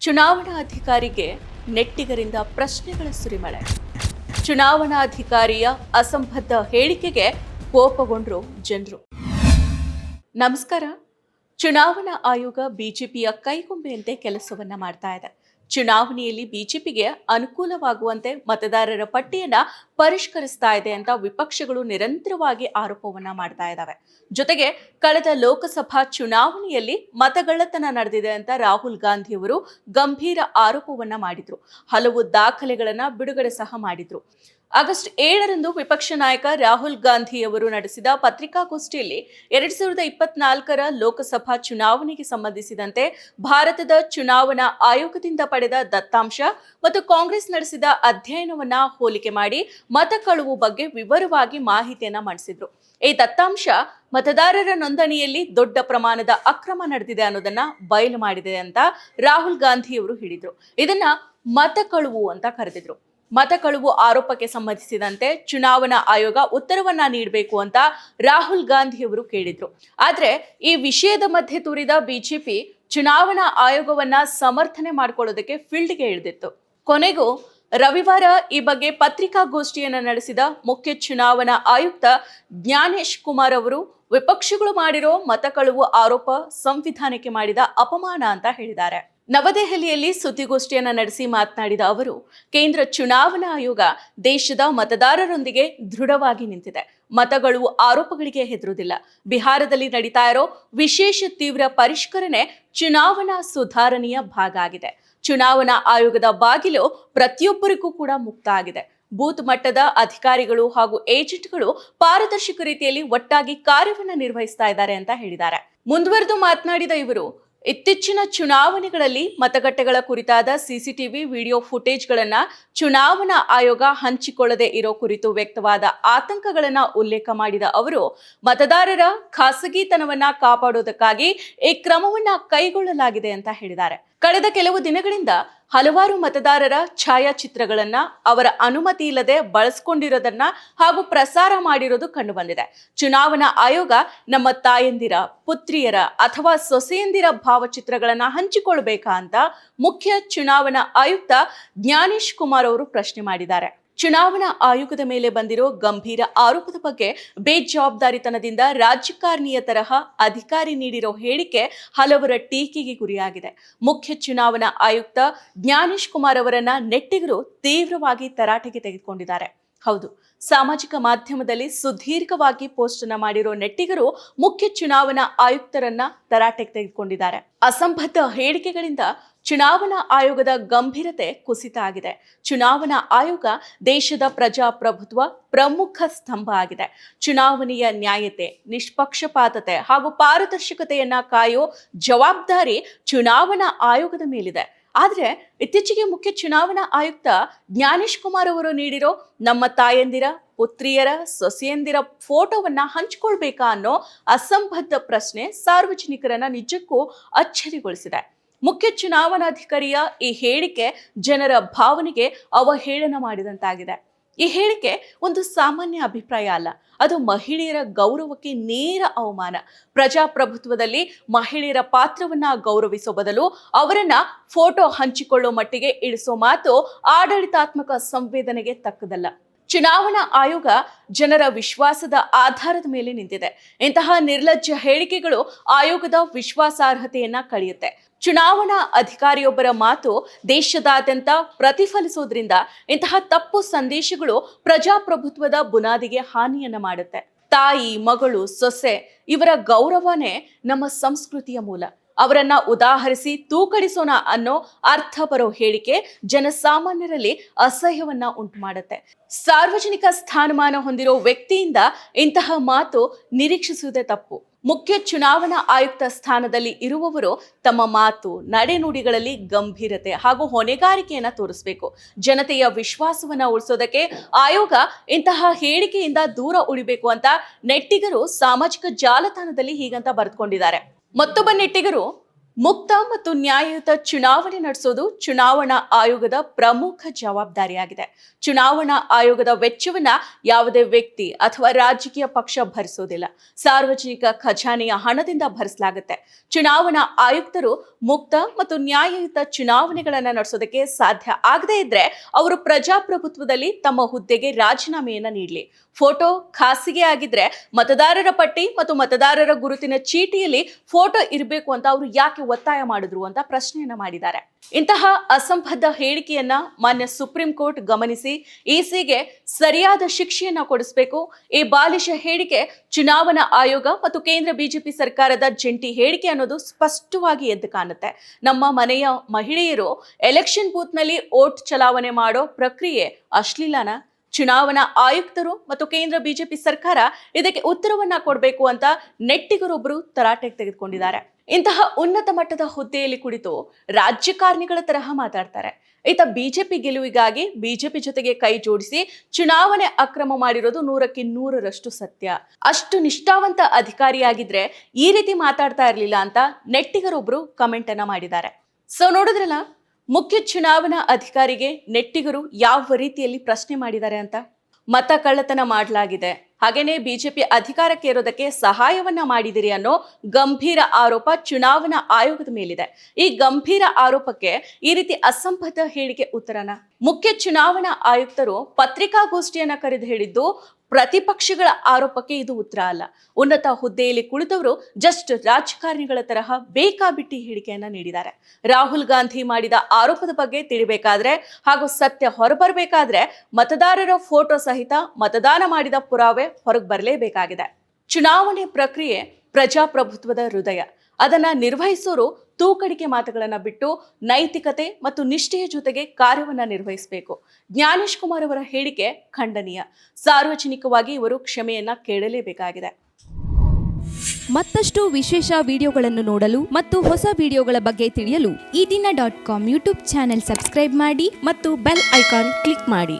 ಚುನಾವಣಾಧಿಕಾರಿಗೆ ನೆಟ್ಟಿಗರಿಂದ ಪ್ರಶ್ನೆಗಳ ಸುರಿಮಳೆ. ಚುನಾವಣಾಧಿಕಾರಿಯ ಅಸಂಬದ್ಧ ಹೇಳಿಕೆಗೆ ಕೋಪಗೊಂಡ್ರು ಜನರು. ನಮಸ್ಕಾರ. ಚುನಾವಣಾ ಆಯೋಗ ಬಿಜೆಪಿಯ ಕೈಗೊಂಬೆಯಂತೆ ಕೆಲಸವನ್ನ ಮಾಡ್ತಾ ಇದೆ. ಚುನಾವಣೆಯಲ್ಲಿ ಬಿಜೆಪಿಗೆ ಅನುಕೂಲವಾಗುವಂತೆ ಮತದಾರರ ಪಟ್ಟಿಯನ್ನ ಪರಿಷ್ಕರಿಸ್ತಾ ಇದೆ ಅಂತ ವಿಪಕ್ಷಗಳು ನಿರಂತರವಾಗಿ ಆರೋಪವನ್ನ ಮಾಡ್ತಾ ಇದ್ದಾವೆ ಜೊತೆಗೆ ಕಳೆದ ಲೋಕಸಭಾ ಚುನಾವಣೆಯಲ್ಲಿ ಮತಗಳ್ಳತನ ನಡೆದಿದೆ ಅಂತ ರಾಹುಲ್ ಗಾಂಧಿ ಅವರು ಗಂಭೀರ ಆರೋಪವನ್ನ ಮಾಡಿದ್ರು. ಹಲವು ದಾಖಲೆಗಳನ್ನ ಬಿಡುಗಡೆ ಸಹ ಮಾಡಿದ್ರು. ಆಗಸ್ಟ್ ಏಳರಂದು ವಿಪಕ್ಷ ನಾಯಕ ರಾಹುಲ್ ಗಾಂಧಿ ಅವರು ನಡೆಸಿದ ಪತ್ರಿಕಾಗೋಷ್ಠಿಯಲ್ಲಿ ಎರಡ್ ಸಾವಿರದ ಇಪ್ಪತ್ನಾಲ್ಕರ ಲೋಕಸಭಾ ಚುನಾವಣೆಗೆ ಸಂಬಂಧಿಸಿದಂತೆ ಭಾರತದ ಚುನಾವಣಾ ಆಯೋಗದಿಂದ ಪಡೆದ ದತ್ತಾಂಶ ಮತ್ತು ಕಾಂಗ್ರೆಸ್ ನಡೆಸಿದ ಅಧ್ಯಯನವನ್ನ ಹೋಲಿಕೆ ಮಾಡಿ ಮತ ಕಳುವು ಬಗ್ಗೆ ವಿವರವಾಗಿ ಮಾಹಿತಿಯನ್ನ ಮಂಡಿಸಿದ್ರು. ಈ ದತ್ತಾಂಶ ಮತದಾರರ ನೋಂದಣಿಯಲ್ಲಿ ದೊಡ್ಡ ಪ್ರಮಾಣದ ಅಕ್ರಮ ನಡೆದಿದೆ ಅನ್ನೋದನ್ನ ಬಯಲು ಮಾಡಿದೆ ಅಂತ ರಾಹುಲ್ ಗಾಂಧಿ ಅವರು ಹೇಳಿದ್ರು. ಇದನ್ನ ಮತ ಕಳುವು ಅಂತ ಕರೆದಿದ್ರು. ಮತ ಕಳುವು ಆರೋಪಕ್ಕೆ ಸಂಬಂಧಿಸಿದಂತೆ ಚುನಾವಣಾ ಆಯೋಗ ಉತ್ತರವನ್ನ ನೀಡಬೇಕು ಅಂತ ರಾಹುಲ್ ಗಾಂಧಿ ಅವರು ಕೇಳಿದ್ರು. ಆದ್ರೆ ಈ ವಿಷಯದ ಮಧ್ಯೆ ತೂರಿದ ಬಿಜೆಪಿ ಚುನಾವಣಾ ಆಯೋಗವನ್ನ ಸಮರ್ಥನೆ ಮಾಡಿಕೊಳ್ಳೋದಕ್ಕೆ ಫೀಲ್ಡ್ಗೆ ಇಳಿದಿತ್ತು. ಕೊನೆಗೂ ರವಿವಾರ ಈ ಬಗ್ಗೆ ಪತ್ರಿಕಾಗೋಷ್ಠಿಯನ್ನು ನಡೆಸಿದ ಮುಖ್ಯ ಚುನಾವಣಾ ಆಯುಕ್ತ ಜ್ಞಾನೇಶ್ ಕುಮಾರ್ ಅವರು, ವಿಪಕ್ಷಗಳು ಮಾಡಿರೋ ಮತ ಕಳುವು ಆರೋಪ ಸಂವಿಧಾನಕ್ಕೆ ಮಾಡಿದ ಅಪಮಾನ ಅಂತ ಹೇಳಿದ್ದಾರೆ. ನವದೆಹಲಿಯಲ್ಲಿ ಸುದ್ದಿಗೋಷ್ಠಿಯನ್ನು ನಡೆಸಿ ಮಾತನಾಡಿದ ಅವರು, ಕೇಂದ್ರ ಚುನಾವಣಾ ಆಯೋಗ ದೇಶದ ಮತದಾರರೊಂದಿಗೆ ದೃಢವಾಗಿ ನಿಂತಿದೆ. ಮತಗಳು ಆರೋಪಗಳಿಗೆ ಹೆದರುವುದಿಲ್ಲ. ಬಿಹಾರದಲ್ಲಿ ನಡೀತಾ ಇರೋ ವಿಶೇಷ ತೀವ್ರ ಪರಿಷ್ಕರಣೆ ಚುನಾವಣಾ ಸುಧಾರಣೆಯ ಭಾಗ ಆಗಿದೆ. ಚುನಾವಣಾ ಆಯೋಗದ ಬಾಗಿಲು ಪ್ರತಿಯೊಬ್ಬರಿಗೂ ಕೂಡ ಮುಕ್ತ ಆಗಿದೆ. ಬೂತ್ ಮಟ್ಟದ ಅಧಿಕಾರಿಗಳು ಹಾಗೂ ಏಜೆಂಟ್ಗಳು ಪಾರದರ್ಶಕ ರೀತಿಯಲ್ಲಿ ಒಟ್ಟಾಗಿ ಕಾರ್ಯವನ್ನು ನಿರ್ವಹಿಸ್ತಾ ಇದ್ದಾರೆ ಅಂತ ಹೇಳಿದ್ದಾರೆ. ಮುಂದುವರೆದು ಮಾತನಾಡಿದ ಇವರು ಇತ್ತೀಚಿನ ಚುನಾವಣೆಗಳಲ್ಲಿ ಮತಗಟ್ಟೆಗಳ ಕುರಿತಾದ ಸಿಸಿಟಿವಿ ವಿಡಿಯೋ ಫುಟೇಜ್ಗಳನ್ನು ಚುನಾವಣಾ ಆಯೋಗ ಹಂಚಿಕೊಳ್ಳದೆ ಇರೋ ಕುರಿತು ವ್ಯಕ್ತವಾದ ಆತಂಕಗಳನ್ನು ಉಲ್ಲೇಖ ಮಾಡಿದ ಅವರು, ಮತದಾರರ ಖಾಸಗಿತನವನ್ನು ಕಾಪಾಡೋದಕ್ಕಾಗಿ ಈ ಕ್ರಮವನ್ನು ಕೈಗೊಳ್ಳಲಾಗಿದೆ ಅಂತ ಹೇಳಿದ್ದಾರೆ. ಕಳೆದ ಕೆಲವು ದಿನಗಳಿಂದ ಹಲವಾರು ಮತದಾರರ ಛಾಯಾಚಿತ್ರಗಳನ್ನ ಅವರ ಅನುಮತಿ ಇಲ್ಲದೆ ಬಳಸ್ಕೊಂಡಿರೋದನ್ನ ಹಾಗೂ ಪ್ರಸಾರ ಮಾಡಿರೋದು ಕಂಡುಬಂದಿದೆ. ಚುನಾವಣಾ ಆಯೋಗ ನಮ್ಮ ತಾಯಂದಿರ, ಪುತ್ರಿಯರ ಅಥವಾ ಸೊಸೆಯಂದಿರ ಭಾವಚಿತ್ರಗಳನ್ನ ಹಂಚಿಕೊಳ್ಬೇಕಾ ಅಂತ ಮುಖ್ಯ ಚುನಾವಣಾ ಆಯುಕ್ತ ಜ್ಞಾನೇಶ್ ಕುಮಾರ್ ಅವರು ಪ್ರಶ್ನೆ ಮಾಡಿದ್ದಾರೆ. ಚುನಾವಣಾ ಆಯೋಗದ ಮೇಲೆ ಬಂದಿರೋ ಗಂಭೀರ ಆರೋಪದ ಬಗ್ಗೆ ಬೇಜವಾಬ್ದಾರಿತನದಿಂದ ರಾಜಕಾರಣಿಯ ತರಹ ಅಧಿಕಾರಿ ನೀಡಿರೋ ಹೇಳಿಕೆ ಹಲವರ ಟೀಕೆಗೆ ಗುರಿಯಾಗಿದೆ. ಮುಖ್ಯ ಚುನಾವಣಾ ಆಯುಕ್ತ ಜ್ಞಾನೇಶ್ ಕುಮಾರ್ ಅವರನ್ನ ನೆಟ್ಟಿಗರು ತೀವ್ರವಾಗಿ ತರಾಟೆಗೆ ತೆಗೆದುಕೊಂಡಿದ್ದಾರೆ. ಹೌದು, ಸಾಮಾಜಿಕ ಮಾಧ್ಯಮದಲ್ಲಿ ಸುದೀರ್ಘವಾಗಿ ಪೋಸ್ಟ್ ಅನ್ನ ಮಾಡಿರೋ ನೆಟ್ಟಿಗರು ಮುಖ್ಯ ಚುನಾವಣಾ ಆಯುಕ್ತರನ್ನ ತರಾಟೆಗೆ ತೆಗೆದುಕೊಂಡಿದ್ದಾರೆ. ಅಸಂಬದ್ಧ ಹೇಳಿಕೆಗಳಿಂದ ಚುನಾವಣಾ ಆಯೋಗದ ಗಂಭೀರತೆ ಕುಸಿತ ಆಗಿದೆ. ಚುನಾವಣಾ ಆಯೋಗ ದೇಶದ ಪ್ರಜಾಪ್ರಭುತ್ವ ಪ್ರಮುಖ ಸ್ತಂಭ ಆಗಿದೆ. ಚುನಾವಣೆಯ ನ್ಯಾಯತೆ, ನಿಷ್ಪಕ್ಷಪಾತತೆ ಹಾಗೂ ಪಾರದರ್ಶಕತೆಯನ್ನ ಕಾಯೋ ಜವಾಬ್ದಾರಿ ಚುನಾವಣಾ ಆಯೋಗದ ಮೇಲಿದೆ. ಆದರೆ ಇತ್ತೀಚೆಗೆ ಮುಖ್ಯ ಚುನಾವಣಾ ಆಯುಕ್ತ ಜ್ಞಾನೇಶ್ ಕುಮಾರ್ ಅವರು ನೀಡಿರೋ ನಮ್ಮ ತಾಯಂದಿರ, ಪುತ್ರಿಯರ, ಸೊಸೆಯಂದಿರ ಫೋಟೋವನ್ನ ಹಂಚಿಕೊಳ್ಬೇಕಾ ಅನ್ನೋ ಅಸಂಬದ್ಧ ಪ್ರಶ್ನೆ ಸಾರ್ವಜನಿಕರನ್ನ ನಿಜಕ್ಕೂ ಅಚ್ಚರಿಗೊಳಿಸಿದೆ. ಮುಖ್ಯ ಚುನಾವಣಾಧಿಕಾರಿಯ ಈ ಹೇಳಿಕೆ ಜನರ ಭಾವನೆಗೆ ಅವಹೇಳನ ಮಾಡಿದಂತಾಗಿದೆ. ಈ ಹೇಳಿಕೆ ಒಂದು ಸಾಮಾನ್ಯ ಅಭಿಪ್ರಾಯ ಅಲ್ಲ. ಅದು ಮಹಿಳೆಯರ ಗೌರವಕ್ಕೆ ನೇರ ಅವಮಾನ. ಪ್ರಜಾಪ್ರಭುತ್ವದಲ್ಲಿ ಮಹಿಳೆಯರ ಪಾತ್ರವನ್ನ ಗೌರವಿಸೋ ಬದಲು ಅವರನ್ನ ಫೋಟೋ ಹಂಚಿಕೊಳ್ಳೋ ಮಟ್ಟಿಗೆ ಇಳಿಸೋ ಮಾತು ಆಡಳಿತಾತ್ಮಕ ಸಂವೇದನೆಗೆ ತಕ್ಕದಲ್ಲ. ಚುನಾವಣಾ ಆಯೋಗ ಜನರ ವಿಶ್ವಾಸದ ಆಧಾರದ ಮೇಲೆ ನಿಂತಿದೆ. ಇಂತಹ ನಿರ್ಲಜ್ಜ ಹೇಳಿಕೆಗಳು ಆಯೋಗದ ವಿಶ್ವಾಸಾರ್ಹತೆಯನ್ನ ಕಳೆಯುತ್ತೆ. ಚುನಾವಣಾ ಅಧಿಕಾರಿಯೊಬ್ಬರ ಮಾತು ದೇಶದಾದ್ಯಂತ ಪ್ರತಿಫಲಿಸೋದ್ರಿಂದ ಇಂತಹ ತಪ್ಪು ಸಂದೇಶಗಳು ಪ್ರಜಾಪ್ರಭುತ್ವದ ಬುನಾದಿಗೆ ಹಾನಿಯನ್ನ ಮಾಡುತ್ತೆ. ತಾಯಿ, ಮಗಳು, ಸೊಸೆ ಇವರ ಗೌರವನೇ ನಮ್ಮ ಸಂಸ್ಕೃತಿಯ ಮೂಲ. ಅವರನ್ನ ಉದಾಹರಿಸಿ ತೂಕಡಿಸೋಣ ಅನ್ನೋ ಅರ್ಥ ಬರೋ ಹೇಳಿಕೆ ಜನಸಾಮಾನ್ಯರಲ್ಲಿ ಅಸಹ್ಯವನ್ನ ಉಂಟು ಮಾಡುತ್ತೆ ಸಾರ್ವಜನಿಕ ಸ್ಥಾನಮಾನ ಹೊಂದಿರೋ ವ್ಯಕ್ತಿಯಿಂದ ಇಂತಹ ಮಾತು ನಿರೀಕ್ಷಿಸುವುದೇ ತಪ್ಪು. ಮುಖ್ಯ ಚುನಾವಣಾ ಆಯುಕ್ತ ಸ್ಥಾನದಲ್ಲಿ ಇರುವವರು ತಮ್ಮ ಮಾತು, ನಡೆನುಡಿಗಳಲ್ಲಿ ಗಂಭೀರತೆ ಹಾಗೂ ಹೊಣೆಗಾರಿಕೆಯನ್ನ ತೋರಿಸಬೇಕು. ಜನತೆಯ ವಿಶ್ವಾಸವನ್ನ ಉಳಿಸೋದಕ್ಕೆ ಆಯೋಗ ಇಂತಹ ಹೇಳಿಕೆಯಿಂದ ದೂರ ಉಳಿಬೇಕು ಅಂತ ನೆಟ್ಟಿಗರು ಸಾಮಾಜಿಕ ಜಾಲತಾಣದಲ್ಲಿ ಹೀಗಂತ ಬರೆದುಕೊಂಡಿದ್ದಾರೆ. ಮತ್ತೊಬ್ಬ ನೆಟ್ಟಿಗರು ಮುಕ್ತ ಮತ್ತು ನ್ಯಾಯಯುತ ಚುನಾವಣೆ ನಡೆಸೋದು ಚುನಾವಣಾ ಆಯೋಗದ ಪ್ರಮುಖ ಜವಾಬ್ದಾರಿಯಾಗಿದೆ. ಚುನಾವಣಾ ಆಯೋಗದ ವೆಚ್ಚವನ್ನ ಯಾವುದೇ ವ್ಯಕ್ತಿ ಅಥವಾ ರಾಜಕೀಯ ಪಕ್ಷ ಭರಿಸೋದಿಲ್ಲ. ಸಾರ್ವಜನಿಕ ಖಜಾನೆಯ ಹಣದಿಂದ ಭರಿಸಲಾಗುತ್ತೆ. ಚುನಾವಣಾ ಆಯುಕ್ತರು ಮುಕ್ತ ಮತ್ತು ನ್ಯಾಯಯುತ ಚುನಾವಣೆಗಳನ್ನ ನಡೆಸೋದಕ್ಕೆ ಸಾಧ್ಯ ಆಗದೇ ಇದ್ರೆ ಅವರು ಪ್ರಜಾಪ್ರಭುತ್ವದಲ್ಲಿ ತಮ್ಮ ಹುದ್ದೆಗೆ ರಾಜೀನಾಮೆಯನ್ನ ನೀಡಲಿ. ಫೋಟೋ ಖಾಸಗಿ ಆಗಿದ್ರೆ ಮತದಾರರ ಪಟ್ಟಿ ಮತ್ತು ಮತದಾರರ ಗುರುತಿನ ಚೀಟಿಯಲ್ಲಿ ಫೋಟೋ ಇರಬೇಕು ಅಂತ ಅವರು ಯಾಕೆ ಒತ್ತಾಯ ಮಾಡಿದ್ರು ಅಂತ ಪ್ರಶ್ನೆಯನ್ನ ಮಾಡಿದ್ದಾರೆ. ಇಂತಹ ಅಸಂಬದ್ಧ ಹೇಳಿಕೆಯನ್ನ ಮಾನ್ಯ ಸುಪ್ರೀಂ ಕೋರ್ಟ್ ಗಮನಿಸಿ ಇಸಿಗೆ ಸರಿಯಾದ ಶಿಕ್ಷೆಯನ್ನ ಕೊಡಿಸಬೇಕು. ಈ ಬಾಲಿಶ ಹೇಳಿಕೆ ಚುನಾವಣಾ ಆಯೋಗ ಮತ್ತು ಕೇಂದ್ರ ಬಿಜೆಪಿ ಸರ್ಕಾರದ ಜಂಟಿ ಹೇಳಿಕೆ ಅನ್ನೋದು ಸ್ಪಷ್ಟವಾಗಿ ಎದ್ದು ಕಾಣುತ್ತೆ. ನಮ್ಮ ಮನೆಯ ಮಹಿಳೆಯರು ಎಲೆಕ್ಷನ್ ಬೂತ್ನಲ್ಲಿ ಓಟ್ ಚಲಾವಣೆ ಮಾಡೋ ಪ್ರಕ್ರಿಯೆ ಅಶ್ಲೀಲನ? ಚುನಾವಣಾ ಆಯುಕ್ತರು ಮತ್ತು ಕೇಂದ್ರ ಬಿಜೆಪಿ ಸರ್ಕಾರ ಇದಕ್ಕೆ ಉತ್ತರವನ್ನ ಕೊಡಬೇಕು ಅಂತ ನೆಟ್ಟಿಗರೊಬ್ಬರು ತರಾಟೆಗೆ ತೆಗೆದುಕೊಂಡಿದ್ದಾರೆ. ಇಂತಹ ಉನ್ನತ ಮಟ್ಟದ ಹುದ್ದೆಯಲ್ಲಿ ಕುಳಿತು ರಾಜಕಾರಣಿಗಳ ತರಹ ಮಾತಾಡ್ತಾರೆ. ಈತ ಬಿಜೆಪಿ ಗೆಲುವಿಗಾಗಿ ಬಿಜೆಪಿ ಜೊತೆಗೆ ಕೈ ಜೋಡಿಸಿ ಚುನಾವಣೆ ಅಕ್ರಮ ಮಾಡಿರೋದು ನೂರಕ್ಕೆ ನೂರರಷ್ಟು ಸತ್ಯ. ಅಷ್ಟು ನಿಷ್ಠಾವಂತ ಅಧಿಕಾರಿಯಾಗಿದ್ರೆ ಈ ರೀತಿ ಮಾತಾಡ್ತಾ ಇರಲಿಲ್ಲ ಅಂತ ನೆಟ್ಟಿಗರೊಬ್ರು ಕಮೆಂಟ್ ಅನ್ನ ಮಾಡಿದ್ದಾರೆ. ಸೊ ನೋಡಿದ್ರಲ್ಲ, ಮುಖ್ಯ ಚುನಾವಣಾ ಅಧಿಕಾರಿಗೆ ನೆಟ್ಟಿಗರು ಯಾವ ರೀತಿಯಲ್ಲಿ ಪ್ರಶ್ನೆ ಮಾಡಿದ್ದಾರೆ ಅಂತ? ಮತ ಕಳ್ಳತನ ಮಾಡಲಾಗಿದೆ. ಹಾಗೇನೇ ಬಿಜೆಪಿ ಅಧಿಕಾರಕ್ಕೆ ಇರೋದಕ್ಕೆ ಸಹಾಯವನ್ನ ಮಾಡಿದಿರಿ ಅನ್ನೋ ಗಂಭೀರ ಆರೋಪ ಚುನಾವಣಾ ಆಯೋಗದ ಮೇಲಿದೆ. ಈ ಗಂಭೀರ ಆರೋಪಕ್ಕೆ ಈ ರೀತಿ ಅಸಂಬದ್ಧ ಹೇಳಿಕೆ ಉತ್ತರನ? ಮುಖ್ಯ ಚುನಾವಣಾ ಆಯುಕ್ತರು ಪತ್ರಿಕಾಗೋಷ್ಠಿಯನ್ನ ಕರೆದು ಹೇಳಿದ್ದು ಪ್ರತಿಪಕ್ಷಗಳ ಆರೋಪಕ್ಕೆ ಇದು ಉತ್ತರ ಅಲ್ಲ. ಉನ್ನತ ಹುದ್ದೆಯಲ್ಲಿ ಕುಳಿತವರು ಜಸ್ಟ್ ರಾಜಕಾರಣಿಗಳ ತರಹ ಬೇಕಾಬಿಟ್ಟಿ ಹೇಳಿಕೆಯನ್ನ ನೀಡಿದ್ದಾರೆ. ರಾಹುಲ್ ಗಾಂಧಿ ಮಾಡಿದ ಆರೋಪದ ಬಗ್ಗೆ ತಿಳಿಬೇಕಾದ್ರೆ ಹಾಗೂ ಸತ್ಯ ಹೊರಬರಬೇಕಾದ್ರೆ ಮತದಾರರ ಫೋಟೋ ಸಹಿತ ಮತದಾನ ಮಾಡಿದ ಪುರಾವೆ ಹೊರಗೆ ಬರಲೇಬೇಕಾಗಿದೆ. ಚುನಾವಣೆ ಪ್ರಕ್ರಿಯೆ ಪ್ರಜಾಪ್ರಭುತ್ವದ ಹೃದಯ. ಅದನ್ನ ನಿರ್ವಹಿಸೋರು ತೂಕಡಿಕೆ ಮಾತುಗಳನ್ನು ಬಿಟ್ಟು ನೈತಿಕತೆ ಮತ್ತು ನಿಷ್ಠೆಯ ಜೊತೆಗೆ ಕಾರ್ಯವನ್ನು ನಿರ್ವಹಿಸಬೇಕು. ಜ್ಞಾನೇಶ್ ಕುಮಾರ್ ಅವರ ಹೇಳಿಕೆ ಖಂಡನೀಯ. ಸಾರ್ವಜನಿಕವಾಗಿ ಇವರು ಕ್ಷಮೆಯನ್ನ ಕೇಳಲೇಬೇಕಾಗಿದೆ. ಮತ್ತಷ್ಟು ವಿಶೇಷ ವಿಡಿಯೋಗಳನ್ನು ನೋಡಲು ಮತ್ತು ಹೊಸ ವಿಡಿಯೋಗಳ ಬಗ್ಗೆ ತಿಳಿಯಲು ಈ ದಿನ dot com YouTube channel subscribe ಮಾಡಿ ಮತ್ತು ಬೆಲ್ ಐಕಾನ್ ಕ್ಲಿಕ್ ಮಾಡಿ.